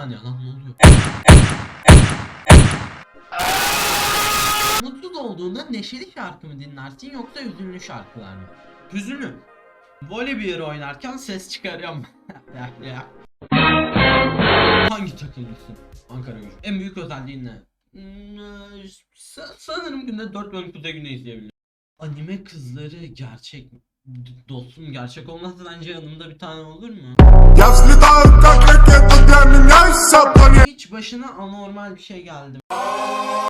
saniye lan ne oluyor? Mutsuz olduğunda neşeli şarkı mı dinlersin yoksa hüzünlü şarkılar mı? Hüzünlü. Voleybol oynarken ses çıkarıyorum. Hangi takımlısın? Ankara gücü. En büyük özelliğin ne? Hmm, sa- sanırım günde 4 bölüm Kuzey Güney izleyebilirim. Anime kızları gerçek mi? Dostum gerçek olmaz bence yanımda bir tane olur mu? Hiç başına anormal bir şey geldi.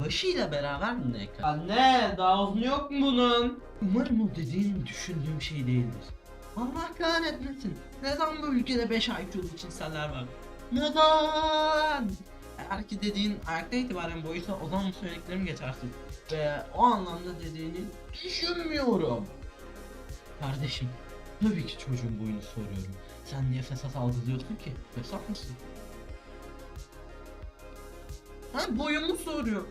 Başıyla beraber mi ne? Anne daha uzun yok mu bunun? Umarım o dediğin düşündüğüm şey değildir. Allah kahretmesin. Neden bu ülkede 5 IQ'lu cinseller var? Neden? Eğer ki dediğin ayakta itibaren boyuysa o zaman bu söylediklerim geçersiz. Ve o anlamda dediğini düşünmüyorum. Kardeşim, tabii ki çocuğun boyunu soruyorum. Sen niye fesat algılıyorsun ki? Fesat mısın? Ha boyumu soruyor.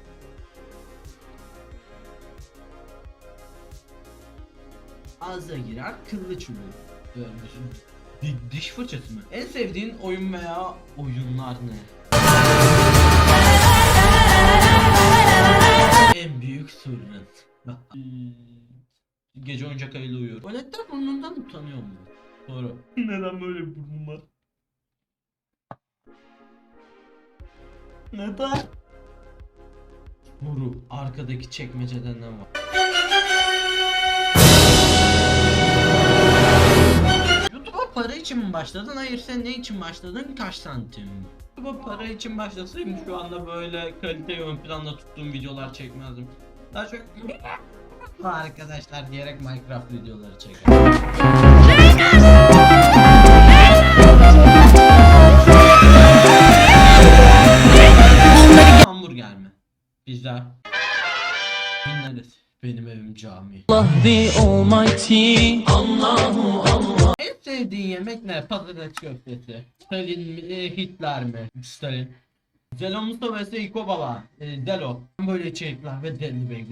Ağza girer kıllı çubuğu. Ee, di- diş fırçası mı? En sevdiğin oyun veya oyunlar ne? en büyük sırrın. Gece oyuncak ayıyla uyuyor. Tuvaletler burnundan utanıyor mu? Doğru. Neden böyle bir burnum var? Neden? Soru arkadaki çekmecede ne var? YouTube'a para için mi başladın? Hayır sen ne için başladın? Kaç santim? YouTube'a para için başlasaydım şu anda böyle kaliteyi ön planda tuttuğum videolar çekmezdim. Daha çok arkadaşlar diyerek Minecraft videoları çekerim. Hamburger mi? Pizza. Dinleriz. Benim evim cami. Allah the Almighty Allahu Allah En sevdiğin yemek ne? Patates köftesi. Stalin mi? e, Hitler mi? Stalin. Zelo Mustafa ise İko Baba. Böyle içerikler ve Deli Bagel.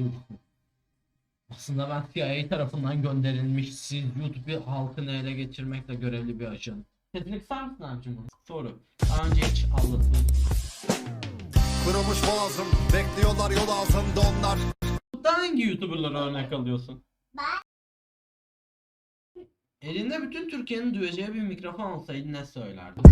Aslında ben CIA tarafından gönderilmiş siz YouTube halkını ele geçirmekle görevli bir ajan. Kısar mısın abicim bunu? Soru. Daha önce hiç aldatıldın. Kırılmış boğazım Bekliyorlar yol ağzında onlar Burada hangi YouTuber'lara örnek alıyorsun? Elinde bütün Türkiye'nin duyacağı bir mikrofon olsaydı ne söylerdin?